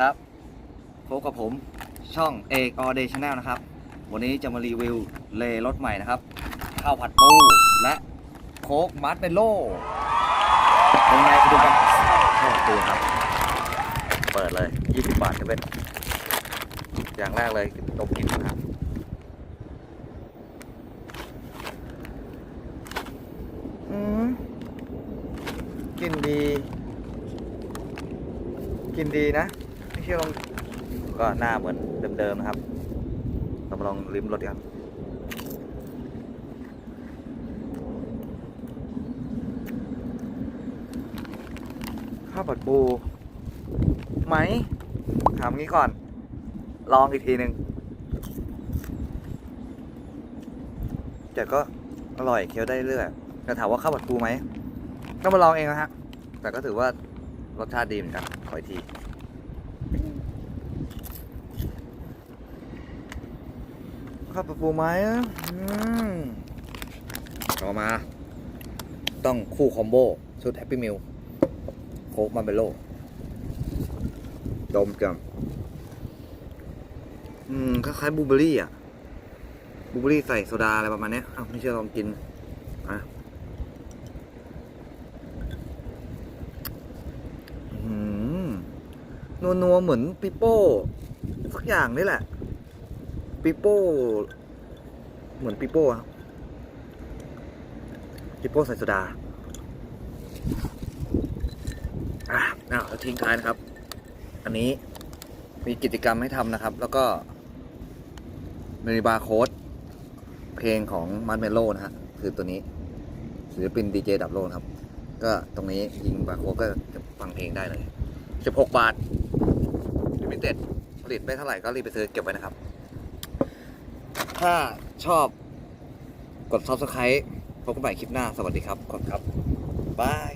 ครับพบกับผมช่องเอกออเดชแนลนะครับ วันนี้จะมารีวิวเลรถใหม่นะครับ ข้าวผัดปูและโค้กมัดเมลโล่ยังไงไปดูกันข้าวผัดปูครับ เปิดเลย 20 บาทจะเป็น อย่างแรกเลยดมกลิ่นนะครับอืมกลิ่นดี กินดีนะไม่ เชื่อลองก็หน้าเหมือนเดิมๆนะครับเรามาลองลิ้มรสกันข้าวผัดปูไหมถามงี้ก่อน ลองอีกทีหนึ่งแต่ก็อร่อยเคี้ยวได้เรื่อยแต่ถามว่าข้าวผัดปูไหมต้องมาลองเองนะฮะแต่ก็ถือว่ารสชาติดีเหมือนกันขออีกที ข้าวปูไหมอะต่อมา ต้องคู่คอมโบชุดแฮปปี้มิลโค้กมาเบโลดมกันอืมคล้ายๆบูเบอรี่อะบูเบอรี่ใส่โซดาอะไรประมาณนี้อ้าวไม่เชื่อลองกินอะอืมนัวนัวๆเหมือนปิโป้ สักอย่างนี่แหละ ปิโป้ เหมือนปิโป้อะปิโป้ใส่โซดาอะอ้าวทิ้งท้ายนะครับ อันนี้มีกิจกรรมให้ทำนะครับ แล้วก็มีบาร์โค้ดเพลงของมันเมโลนะฮะ คือตัวนี้ศิลปินดีเจดับโลนะครับ ก็ตรงนี้ยิงบาร์โค้ดก็จะฟังเพลงได้เลย 16 บาทลิมิเต็ดผลิตไม่เท่าไหร่ก็รีบไปซื้อเก็บไว้นะครับ ถ้าชอบกด subscribe พบกันใหม่คลิปหน้า สวัสดีครับขอบคุณครับบาย